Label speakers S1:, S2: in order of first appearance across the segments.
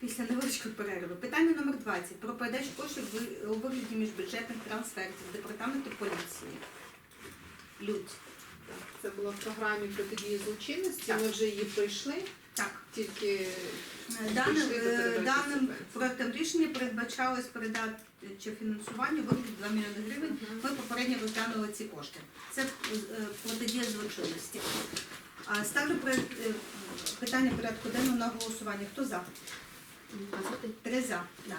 S1: після невеличкої перерви. Питання номер 20 про передачу коштів у вигляді міжбюджетних трансфертів департаменту поліції. Людь.
S2: Це було в програмі протидії злочинності. Ми вже її пройшли,
S1: Так.
S2: тільки
S1: Даним,
S2: Прийшли до
S1: е, даним проектом рішення передбачалось передати фінансування вигляді 2 мільйони гривень. Ми попередньо розглянули ці кошти. Це е, протидія злочинності. А ставлю проект, е, питання порядку денного на голосування. Хто за? Три за. Да.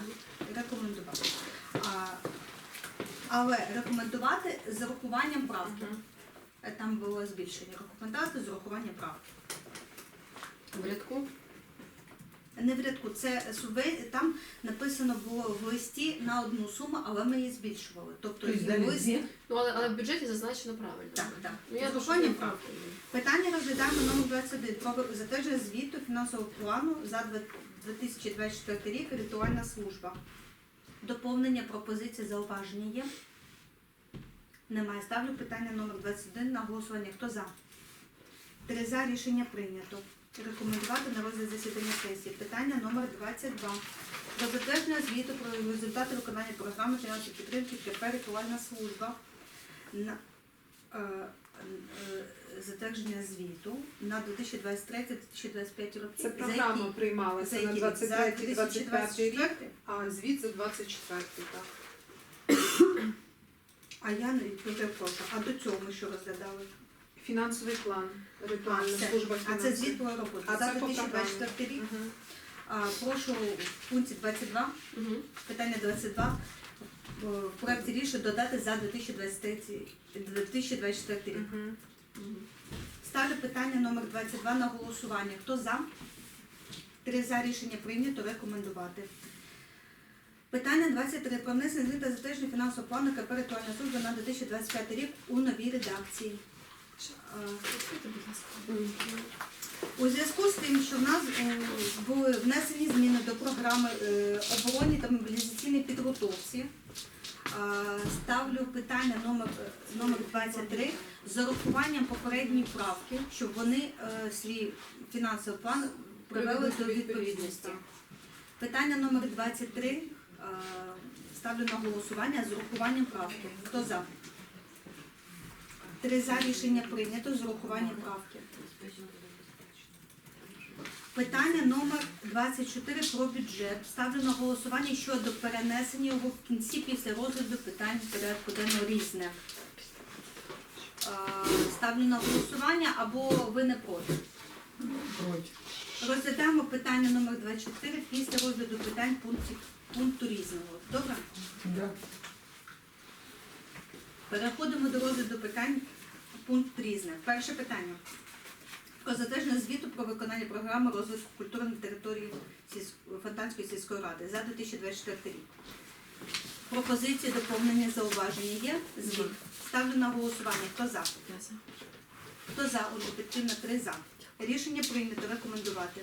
S1: Рекомендувати. А, але рекомендувати з урахуванням правки. Там було збільшення. Рекомендувати з урахуванням правки.
S3: В рядку?
S1: Не в рядку, це там написано було в листі на одну суму, але ми її збільшували. Тобто
S4: Тобто
S1: і
S4: далі
S1: лист-
S3: Ну, але, але в бюджеті зазначено правильно.
S1: Так, так.
S3: Ну, я
S1: З
S3: думаю,
S1: правки. Питання розглядаємо номер 21 про затвердження звіту фінансового плану за 2024 рік ритуальна служба. Доповнення пропозиції зауваження є? Немає. Ставлю питання номер 21 на голосування. Хто за? Три за рішення прийнято. Рекомендувати на розгляд засідання сесії. Питання номер 22. Про затвердження звіту про результати виконання програми фінансової підтримки КП ритуальна служба. На, е, е, затвердження звіту на 2023-2025 роки.
S2: це програма приймалася на
S1: які?
S2: 23-25 рік, а звіт за 24 так.
S1: А я не перепрошую. А до цього ми що розглядали?
S2: Фінансовий план, ритуальна
S1: це-
S2: служба
S1: А це
S2: фінансів.
S1: звіт про роботу.
S2: А
S1: За
S2: це по
S1: 2024 рік.
S2: Мгм.
S1: А, прошу в пункті 22,
S3: Мгм.
S1: питання 22, е, в проекті рішення додати за 2023 2024 рік.
S2: Мгм.
S1: Ставлю питання номер 22 на голосування. Хто за? Три за рішення прийнято рекомендувати. Питання 23. Про внесення змін та затвердження фінансового плану КП «Ритуальна служба на 2025 рік у новій редакції. У зв'язку з тим, що в нас е, були внесені зміни до програми е, оборонні та мобілізаційної підготовці, ставлю питання номер, е, номер 23 з урахуванням попередньої правки, щоб вони е, свій фінансовий план привели до відповідності. Питання номер 23 е, ставлю на голосування з урахуванням правки. Хто за? Три за рішення прийнято з урахуванням правки. Питання номер 24 про бюджет. Ставлю на голосування щодо перенесення його в кінці після розгляду питань порядку денного різне. Е, Ставлю на голосування або ви не проти.
S4: Проти.
S1: Розглядаємо питання номер 24 після розгляду питань пунктів, пункту різного. Добре?
S4: Да.
S1: Переходимо до розгляду питань пункт різне. Перше питання. Про затвердження звіту про виконання програми розвитку культури на території Фонтанської сільської ради за 2024 рік. Пропозиції, доповнення, зауваження є? Звіт. Ставлю на голосування. Хто за? Хто за? Отже, підтримно 3 за. Рішення прийнято рекомендувати.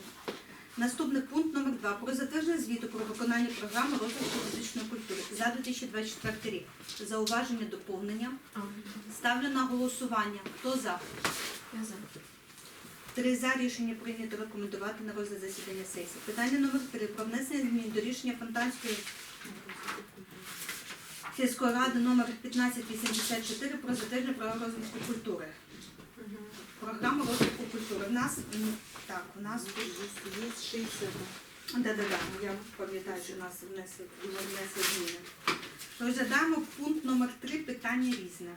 S1: Наступний пункт номер 2 про затвердження звіту про виконання програми розвитку фізичної культури за 2024 рік. Зауваження доповнення. Ставлю на голосування. Хто за?
S3: я за.
S1: Три за рішення прийнято рекомендувати на розгляд засідання сесії. Питання номер 3 про внесення змін до рішення Фонтанської сільської ради номер 1584 про затвердження програми розвитку культури. Програма розвитку культури. В нас так, у нас тут
S2: Є 60.
S1: да, да, да, я пам'ятаю, що у нас внесли, внесли зміни. Розглядаємо пункт номер 3 питання різне.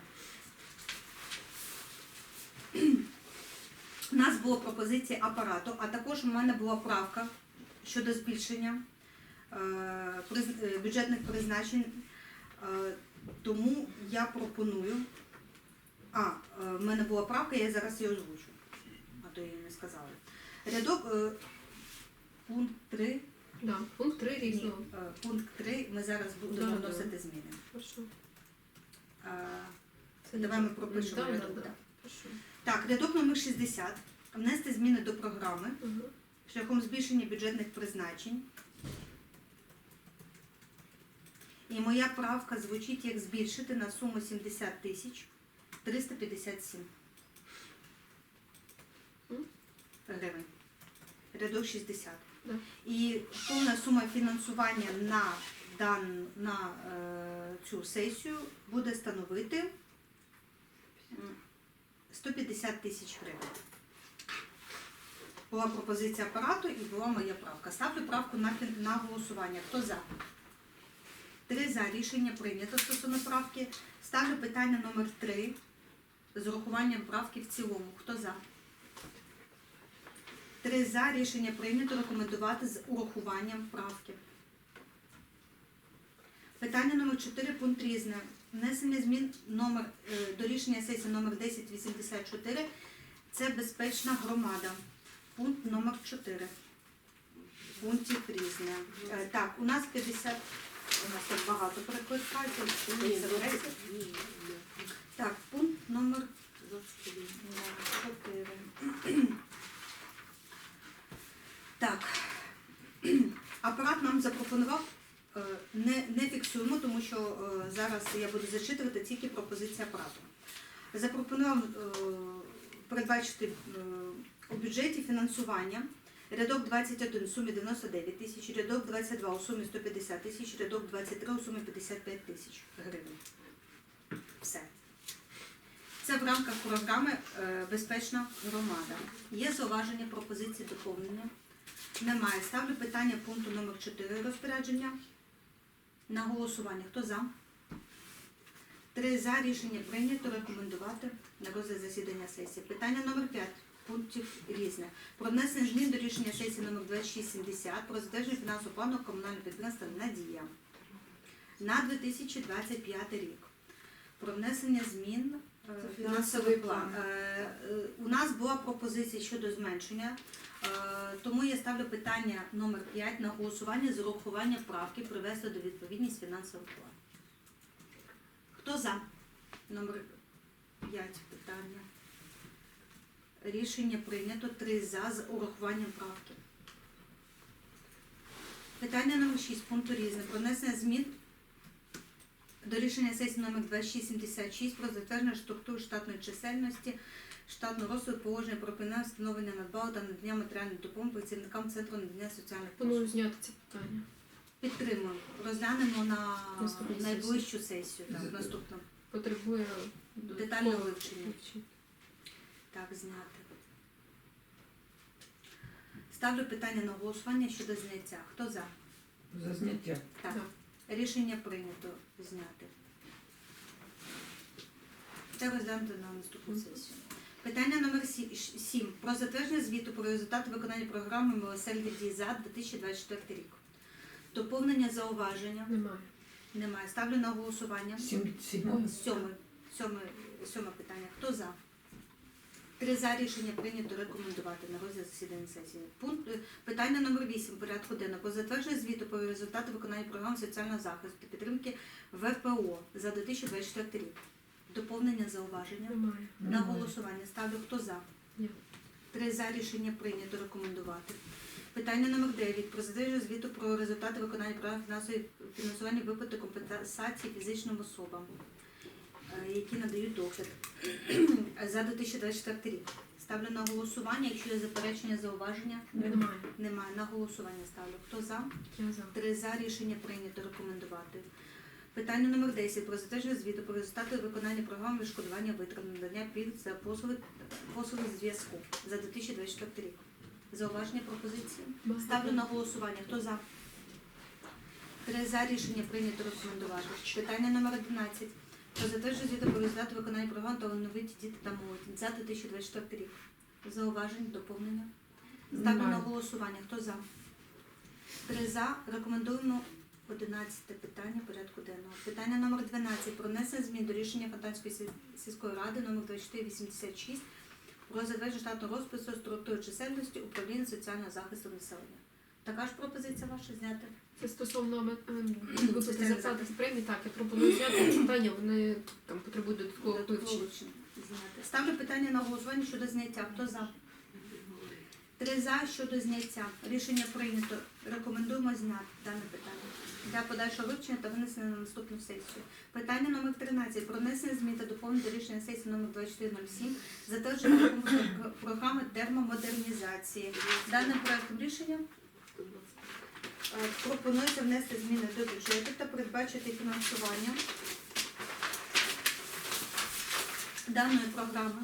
S1: У нас була пропозиція апарату, а також у мене була правка щодо збільшення бюджетних призначень. Е, Тому я пропоную. А, е, в мене була правка, я зараз її озвучу, а то я її не сказала. Рядок е, пункт 3,
S3: Да. Пункт 3 різного.
S1: е, пункт 3 ми зараз будемо
S3: Да, да.
S1: зміни. Е,
S3: Це
S1: Давай ми пропишемо
S3: Да,
S1: рядок.
S3: да.
S1: да. Так, рядок номер 60. Внести зміни до програми
S3: Мгм.
S1: шляхом збільшення бюджетних призначень. І моя правка звучить як збільшити на суму 70 тисяч 357 гривень. Рядок 60.
S3: Да.
S1: І повна сума фінансування на, дан, на е, цю сесію буде становити 150 тисяч гривень. Була пропозиція апарату і була моя правка. Ставлю правку на, на голосування. Хто за? Три за. Рішення прийнято стосовно правки. Ставлю питання номер три з урахуванням правки в цілому. Хто за? Три за. Рішення прийнято рекомендувати з урахуванням правки. Питання номер 4, пункт різне. Внесення змін номер, е, до рішення сесії номер 1084. Це безпечна громада. Пункт номер 4. Пунктів різне. Е, Так, у нас 50, у нас тут багато перекликів. Так, пункт номер 4. Так. Апарат нам запропонував, е, не, не фіксуємо, тому що е, зараз я буду зачитувати тільки пропозиції апарату. Запропонував е, передбачити е, у бюджеті фінансування рядок 21 у сумі 99 тисяч, рядок 22 у сумі 150 тисяч, рядок 23 у сумі 55 тисяч гривень. Все. Це в рамках програми е, Безпечна громада. Є зауваження, пропозиції, доповнення? Немає. Ставлю питання пункту номер 4 розпорядження. На голосування. Хто за? Три за. Рішення прийнято. Рекомендувати на розгляд засідання сесії. Питання номер 5. Пунктів різне. Про внесення змін до рішення сесії номер 2670 про затвердження фінансового плану комунального підприємства Надія на 2025 рік. Про внесення змін е,
S2: фінансовий
S1: план. Е, е, У нас була пропозиція щодо зменшення, тому я ставлю питання номер 5 на голосування з урахуванням правки привести до відповідність фінансовий план. Хто за? Номер 5 питання. Рішення прийнято 3 за з урахуванням правки. Питання номер 6 пункту різне. Про внесення змін до рішення сесії номер 2676 про затвердження структури штатної чисельності, штатного розсуду положення про прийняття встановлення надбавок та надання матеріальної допомоги працівникам центру надання соціальних послуг.
S3: Пропоную зняти це питання.
S1: Підтримуємо. Розглянемо на
S3: Наступну
S1: найближчу сесію, так, наступну.
S3: Потребує
S1: Детального
S3: додаткового
S1: вивчення.
S3: вивчення.
S1: Так, зняти. Ставлю питання на голосування щодо зняття. Хто за?
S4: За зняття.
S1: Так.
S3: Так.
S1: Рішення прийнято зняти. Це розглянути на наступну сесію. Питання номер 7. Про затвердження звіту про результати виконання програми «Милосердя дій за 2024 рік. Доповнення зауваження
S3: Немає.
S1: немає. Ставлю на голосування. Сьоме, сьоме питання. Хто за? Три за рішення прийнято рекомендувати на розгляд засідання сесії. Пункт е, питання номер 8 порядку денного. Про затвердження звіту про результати виконання програм соціального захисту та підтримки ВПО за 2024 рік. Доповнення зауваження.
S3: Немає.
S1: На
S4: Немає.
S1: голосування ставлю хто за.
S3: Ні.
S1: Три за рішення прийнято рекомендувати. Питання номер 9. Про затвердження звіту про результати виконання програм фінансової фінансування виплати компенсації фізичним особам, які надають догляд за 2024 рік. Ставлю на голосування. Якщо є заперечення, зауваження,
S3: Немає.
S1: немає. На голосування ставлю. Хто за?
S3: Я за.
S1: Три за рішення прийнято рекомендувати. Питання номер 10. Про затвердження звіту про результати виконання програми відшкодування витрат надання пільг за послуги, послуги зв'язку за 2024 рік. Зауваження пропозиції? Ставлю на голосування. Хто за? Три за рішення прийнято рекомендувати. Питання номер 11. Про затвердження звіту про результати виконання програм та оновиті діти та молодь за 2024 рік. Зауважень, доповнення. Ставлю на
S3: Немає.
S1: голосування. Хто за? Три за. Рекомендуємо 11 питання порядку денного. Питання номер 12. Про внесення змін до рішення Фонтанської сіль- сільської ради номер 2486 про затвердження штатного розпису структури чисельності управління соціального захисту населення. Така ж пропозиція ваша зняти?
S3: Це стосовно виплати зарплати з премії, так, я пропоную зняти це питання, вони там потребують додаткового вивчення.
S1: Ставлю питання на голосування щодо зняття. Хто за? Три за щодо зняття. Рішення прийнято. Рекомендуємо зняти дане питання для подальшого вивчення та винесення на наступну сесію. Питання номер 13. Про внесення змін та доповнення до рішення сесії номер 2407 затвердження програми термомодернізації. Даним проектом рішення Пропонується внести зміни до бюджету та передбачити фінансування даної програми.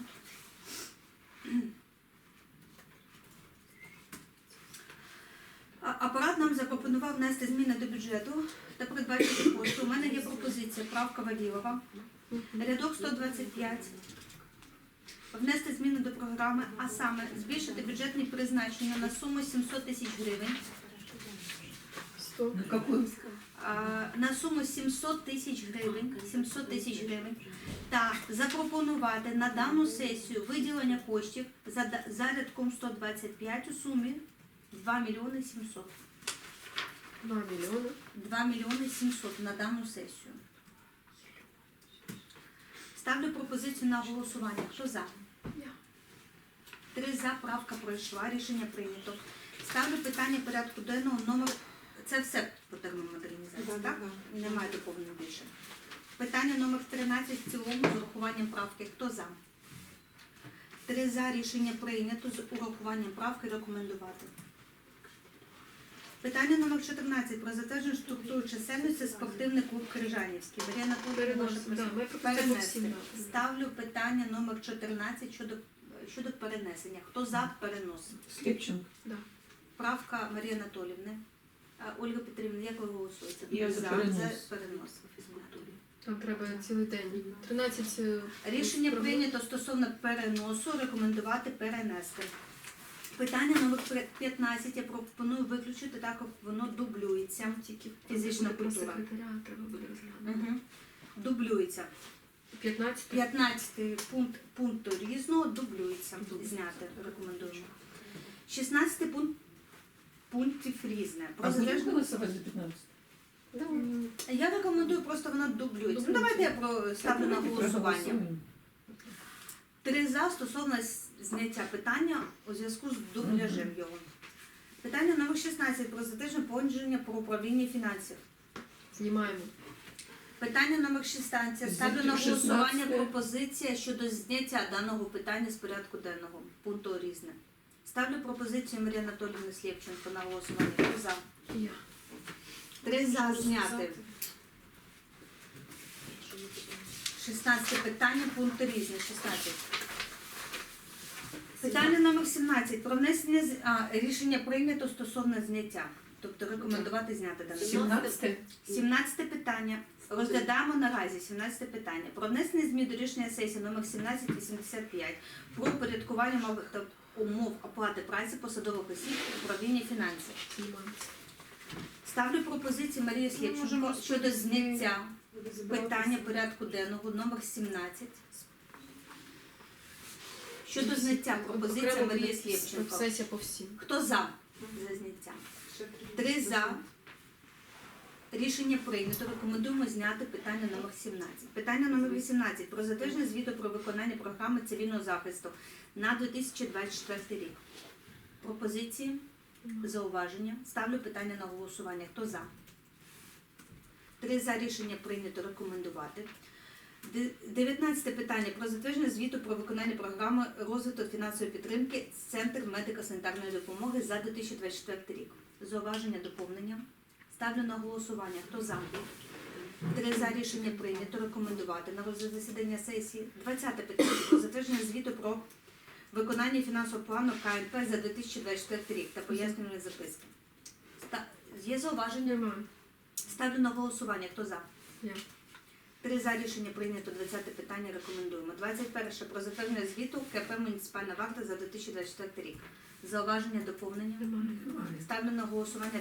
S1: Апарат нам запропонував внести зміни до бюджету та передбачити кошти. У мене є пропозиція правка Вавілова. Рядок 125. Внести зміни до програми, а саме збільшити бюджетні призначення на суму 700 тисяч гривень.
S3: Сто.
S4: На какой?
S1: а, на суму 700 тисяч гривень, 700 тисяч гривень та запропонувати на дану сесію виділення коштів за, да- за рядком 125 у сумі 2 мільйони 700.
S3: Два мільйони.
S1: 2 мільйони 700 на дану сесію. Ставлю пропозицію на голосування. Хто за?
S3: Я.
S1: Три за, правка пройшла, рішення прийнято. Ставлю питання порядку денного номер. Це все по термомодернізації, так?
S2: да.
S1: Немає доповнень більше. Питання номер 13 в цілому з урахуванням правки. Хто за? Три за рішення прийнято з урахуванням правки рекомендувати. Питання номер 14 про затвердження структури чисельності спортивний клуб Крижанівський. Марія перенести. Ставлю питання номер 14 щодо, щодо перенесення. Хто за перенос?
S4: Слепченко.
S1: Правка Марії Анатолівни. Ольга Петрівна, як ви голосуєте?
S4: Я за
S1: за
S4: перенос.
S1: перенос.
S3: Там треба цілий день. 13 е,
S1: Рішення прийнято стосовно переносу, рекомендувати перенести. Питання номер 15 я пропоную виключити, так як воно дублюється.
S3: Тільки
S1: Фізична
S3: про
S1: культура.
S3: секретаря треба буде розглянути.
S1: Угу. Дублюється.
S3: 15
S1: 15 пункт пункту різного дублюється.
S3: Дублюється.
S1: Зняти рекомендуємо. 16 пункт пунктів різне. Про залежно...
S4: голосовать за 15?
S3: М,
S1: Я рекомендую, просто вона дублюється. Ну давайте я про ставлю на
S4: Давайте
S1: голосування.
S4: проголосуем.
S1: Три за стосовно с- зняття питання у зв'язку з дубляжем його. Питання номер 16 про затвердження погодження про управління фінансів.
S3: Знімаємо.
S1: Питання номер 16. Ставлю на голосування пропозиція щодо зняття даного питання з порядку денного. Пункту різне. Ставлю пропозицію Марії Анатоліївни Слєвченко на голосування. Хто за?
S3: Я.
S1: Три за зняти. 16 питання, пункти різні. 16. Питання номер 17. Про внесення з- а, рішення прийнято стосовно зняття. Тобто рекомендувати зняти дане.
S4: 17
S1: 17 питання. Розглядаємо наразі 17 питання. Про внесення змін до рішення сесії номер 1785 про упорядкування мов та умов оплати праці посадових осіб управління фінансів. Ставлю пропозицію Марії
S2: Ми
S1: щодо зняття питання порядку денного номер 17. Щодо зняття пропозиції Марії
S3: всім.
S1: Хто за за зняття? Три за. Рішення прийнято. Рекомендуємо зняти питання номер 17. Питання номер 18. Про затвердження звіту про виконання програми цивільного захисту на 2024 рік. Пропозиції, зауваження. Ставлю питання на голосування. Хто за? Три за рішення прийнято рекомендувати. Де- 19 питання про затвердження звіту про виконання програми розвитку фінансової підтримки Центр медико-санітарної допомоги за 2024 рік. Зауваження доповнення. Ставлю на голосування. Хто за? Три за рішення прийнято рекомендувати на розгляд засідання сесії. 20 питання про затвердження звіту про виконання фінансового плану КНП за 2024 рік та пояснювальні записки. Ста- Є зауваження?
S3: Немає.
S1: Ставлю на голосування. Хто за?
S3: Я.
S1: Три за рішення прийнято. 20 питання рекомендуємо. 21. Про затвердження звіту КП Муніципальна варта за 2024 рік. Зауваження доповнення.
S3: Немає.
S1: Ставлю на голосування.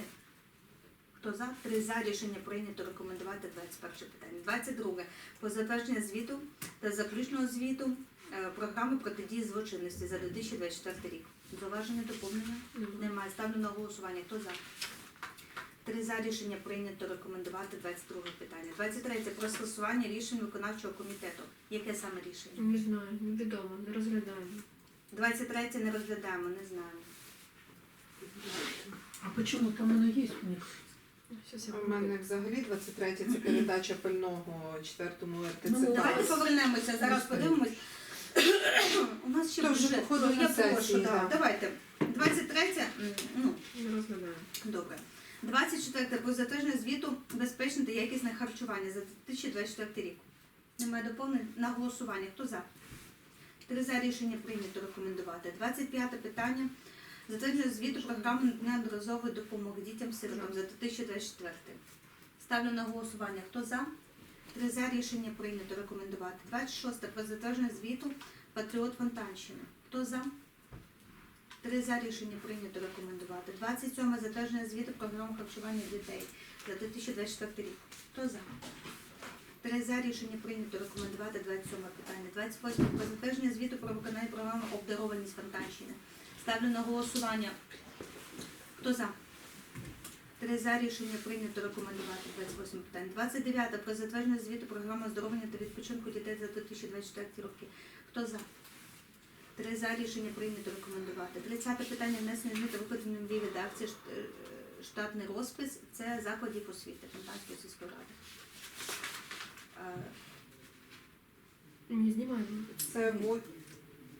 S1: Хто за? Три за рішення прийнято рекомендувати 21 питання. 22. Про затвердження звіту та заключного звіту е, програми протидії злочинності за 2024 рік. Зауваження доповнення.
S3: Немає.
S1: Ставлю на голосування. Хто за? Три за рішення прийнято рекомендувати 22 питання. 23. Про скасування рішень виконавчого комітету. Яке саме рішення?
S3: Не знаю, невідомо, не розглядаємо.
S1: 23 не розглядаємо, не знаю.
S4: А почему там оно есть у них?
S2: У мене взагалі 23 це передача пального четвертому РТЦК.
S4: Ну,
S1: Давайте повернемося, зараз
S4: Господи.
S1: подивимось. У нас ще
S2: То вже
S1: бюджет.
S2: походу
S1: Ну,
S2: на
S1: Я прошу,
S2: сесії,
S1: да.
S2: да.
S1: давайте. 23, м, ну,
S3: не розглядаємо.
S1: добре. 24. Про затвердження звіту безпечне та якісне харчування за 2024 рік. Немає доповнень на голосування. Хто за? Три за рішення прийнято рекомендувати. 25 питання. Затвердження звіту програми неодноразової допомоги дітям сиротам за 2024. Ставлю на голосування. Хто за? Три за рішення прийнято рекомендувати. 26. Про затвердження звіту Патріот Фонтанщини. Хто за? Три за рішення прийнято рекомендувати. 27. Затвердження звіту програми харчування дітей за 2024 рік. Хто за? Три за рішення прийнято рекомендувати 27 питання. 28. Про затвердження звіту про виконання програми обдарованість Фонтанщини. Ставлю на голосування. Хто за? Три за рішення прийнято рекомендувати 28 питань. 29. Про затвердження звіту програми оздоровлення та відпочинку дітей за 2024 роки. Хто за? Три за рішення прийнято рекомендувати. 30 питання внесення змін та викладення нові редакції е, штатний розпис. Це закладів освіти Фонтанської сільської ради. Е,
S3: Не знімаємо.
S2: Це во-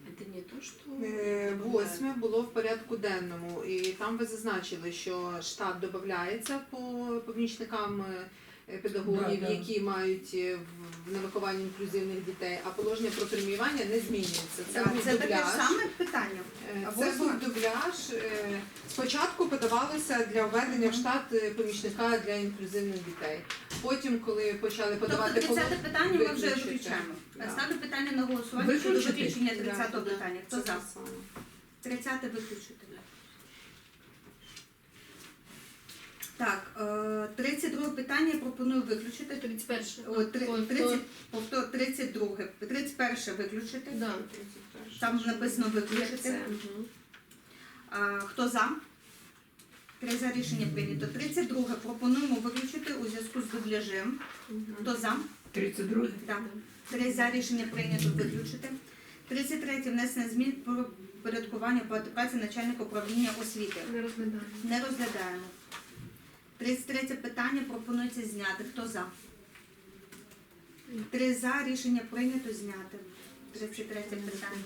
S3: Это не то, что...
S2: е, восьме було в порядку денному, і там ви зазначили, що штат додається по помічникам е, педагогів,
S4: Да, да.
S2: які мають е, в- на вихованні інклюзивних дітей, а положення про преміювання не змінюється. Це
S1: Так,
S2: був
S1: це таке ж
S2: дубляж.
S1: саме питання.
S2: Е, Це
S1: восьме?
S2: був дубляж. Е, Спочатку подавалося для введення в штат е, помічника для інклюзивних дітей. Потім, коли почали
S1: Тобто
S2: подавати
S1: 30 питання ми вже
S2: виключити.
S1: виключаємо.
S2: Да.
S1: Ставлю питання на голосування щодо
S4: Виключити?
S1: виключення 30
S2: да,
S1: питання. Хто за?
S2: те
S1: 30 виключити. Так, е, 32 питання я пропоную виключити.
S3: 31.
S1: О, три-
S3: Ой,
S1: 30, повтор, 32, 31 виключити.
S3: Да.
S1: Там написано
S3: Як
S1: виключити.
S3: це? Мгм.
S1: А, хто за? Три за рішення прийнято. 32 пропонуємо виключити у зв'язку з дубляжем.
S3: Мгм.
S1: Хто за?
S4: 32.
S1: Так. Три за рішення прийнято виключити. 33 внесення змін про порядкування оплати праці начальника управління освіти.
S3: Не розглядаємо.
S1: Не розглядаємо. 33 питання пропонується зняти. Хто за? Три за рішення прийнято зняти. 33 питання.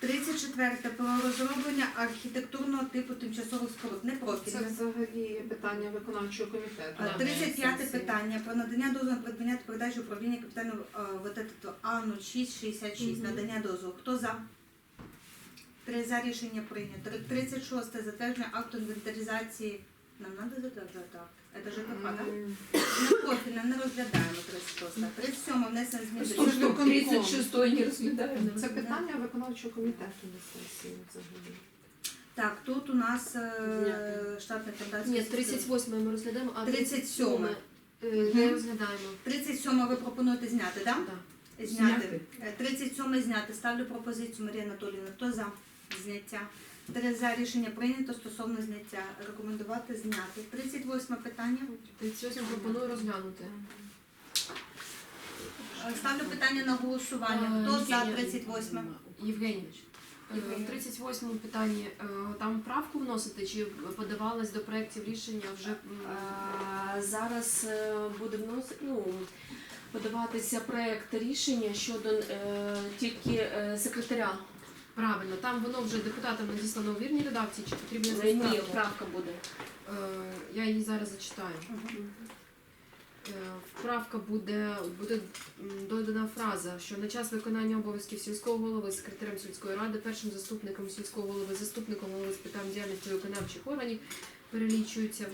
S1: 34 про розроблення архітектурного типу тимчасових споруд. Не
S2: Це
S1: профільне.
S2: взагалі питання виконавчого комітету.
S1: А, 35 питання про надання дозволу на придбання та передачу управління капітального е, ВТТ А0666.
S3: Мгм.
S1: Надання дозволу. Хто за? Три за рішення прийнято. 36 затвердження акту інвентаризації. Нам треба затверджувати акт. Це ЖКХ, так? Не профільне, не розглядаємо 36. 37 внесення змін до
S4: Стоп, стоп,
S2: виконком.
S4: 36 не розглядаємо.
S2: Це питання виконавчого комітету на сесії взагалі.
S1: Так, тут у нас е, штатний фундація.
S3: Ні, 38 ми розглядаємо, а
S1: 37.
S3: е, не розглядаємо.
S1: 37 ви пропонуєте зняти, так?
S3: Да.
S1: Зняти.
S4: Зняти.
S1: Е, 37 зняти. Ставлю пропозицію Марія Анатоліївна. Хто за зняття? За рішення прийнято стосовно зняття. Рекомендувати зняти. 38 питання.
S3: 38 пропоную розглянути.
S1: Е, Ставлю питання на голосування.
S3: Е,
S1: Хто за 38?
S3: Євгенійович, е, в 38 питанні там правку вносити чи подавалась до проєктів рішення вже
S5: Зараз буде вносити, ну, подаватися проект рішення щодо тільки секретаря.
S3: Правильно? Там воно вже депутатам надіслано у вірній редакції, чи потрібно
S5: Е, Ні, правка буде.
S3: Е, Я її зараз зачитаю. Е, Вправка буде, буде м, додана фраза, що на час виконання обов'язків сільського голови, секретарем сільської ради, першим заступником сільського голови, заступником голови з питань діяльності виконавчих органів перелічуються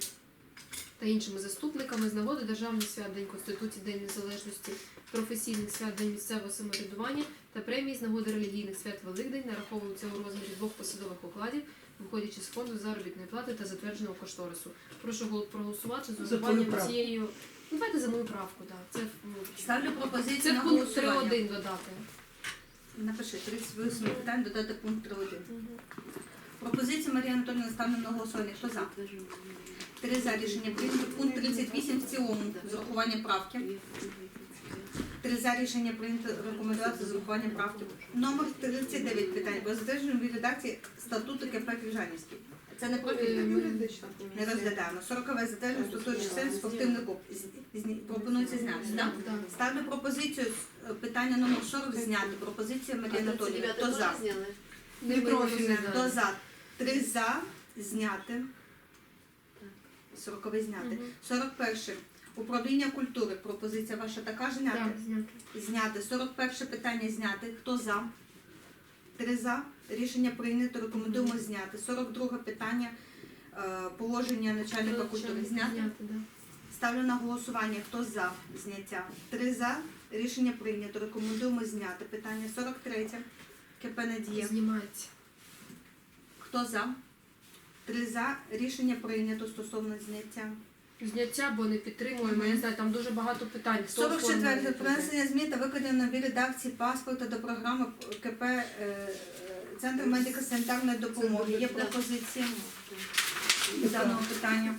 S3: та іншими заступниками з нагоди державних свят День Конституції, День Незалежності, професійних свят День місцевого самоврядування та премії з нагоди релігійних свят Великдень нараховуються у розмірі двох посадових окладів, виходячи з фонду заробітної плати та затвердженого кошторису. Прошу гол- проголосувати з урахуванням цієї. Ну, давайте за мою правку, так. Це, ну,
S1: Ставлю пропозицію
S3: це
S1: на
S3: пункт
S1: голосування.
S3: 3.1 додати.
S1: Напиши 38 питань, додати пункт 3.1. Пропозиція Марія Анатоліївна ставлю на голосування. Хто за? Три за рішення прийнято. Пункт 38 в цілому з урахуванням правки. Три за рішення прийнято рекомендувати з урахуванням правки. Номер 39 питань. Про затвердження новій редакції статуту КП Крижанівський. Це не
S3: Е,
S1: профільне. Не розглядаємо. 40 затвердження статуту чисельних спортивних з- Пропонується зняти. так?
S3: Так.
S1: Ставлю пропозицію е, питання номер 40 зняти. Пропозиція Марії Анатоліївни. Хто за? Не профільне. Хто за? Три за зняти. Сороковий зняти.
S3: Мгм.
S1: 41. Управління культури. Пропозиція ваша така зняти?
S3: Так, зняти.
S1: Зняти. 41 питання зняти. Хто за? Три за. Рішення прийнято. Рекомендуємо зняти. 42 питання. е, Положення начальника культури зняти. Ставлю на голосування. Хто за зняття? Три за. Рішення прийнято. Рекомендуємо зняти. Питання 43. КП Надія.
S3: Знімається.
S1: Хто за? Три за. Рішення прийнято стосовно зняття.
S3: Зняття, бо не підтримуємо. Я не знаю, там дуже багато питань. Хто
S1: 44.
S3: оформлює
S1: Про внесення змін та викладення нові редакції паспорта до програми КП е, е, Центр медико-санітарної допомоги. Є пропозиції даного питання.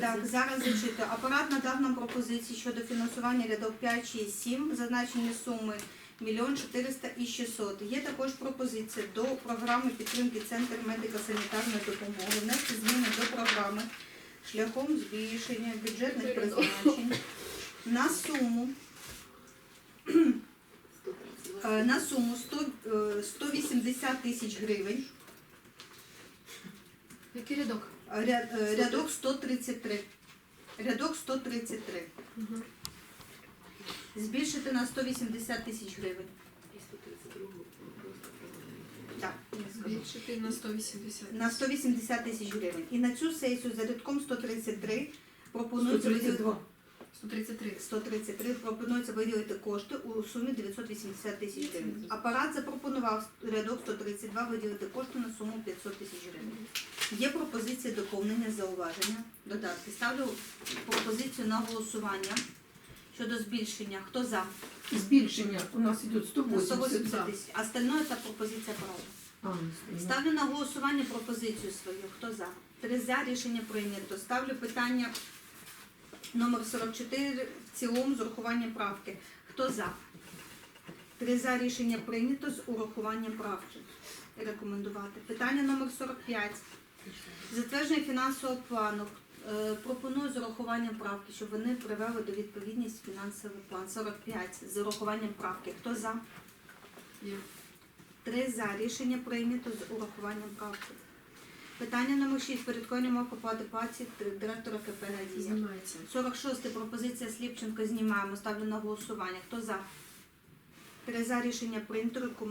S1: Так, зараз зачитую. Апарат надав нам пропозиції щодо фінансування рядок 5, 6, 7, зазначені суми 1 400 і 600. Є також пропозиція до програми підтримки Центр медико-санітарної допомоги внести зміни до програми шляхом збільшення бюджетних призначень на суму е, на суму 100, е, 180 тисяч гривень.
S3: Який рядок?
S1: Ряд, е, рядок 133. Рядок 133.
S3: Угу.
S1: Збільшити на 180 тисяч гривень. Так, я скажу.
S3: Збільшити на 180.
S1: На 180 тисяч гривень. І на цю сесію за рядком 133 пропонується виділити
S4: 132.
S3: 133.
S1: 133 пропонується виділити кошти у сумі 980 тисяч гривень. Апарат запропонував рядок 132 виділити кошти на суму 500 тисяч гривень. Є пропозиція доповнення зауваження, додатки. Ставлю пропозицію на голосування щодо збільшення. Хто за?
S4: Збільшення у нас йдуть
S1: На
S4: 180.
S1: 180 тисяч. А остальное це пропозиція апарату.
S4: А, ну,
S1: Ставлю на голосування пропозицію свою. Хто за? Три за рішення прийнято. Ставлю питання номер 44 в цілому з урахуванням правки. Хто за? Три за рішення прийнято з урахуванням правки. Рекомендувати. Питання номер 45. Затвердження фінансового плану. Е, Пропоную з урахуванням правки, щоб вони привели до відповідність фінансовий план. 45 з урахуванням правки. Хто за? Три за. Рішення прийнято з урахуванням правки. Питання номер 6. Порядкування мов оплати праці директора КП «Надія».
S3: Знімається.
S1: 46. Пропозиція Сліпченко знімаємо. Ставлю на голосування. Хто за? Три за. Рішення прийнято. Рекомен-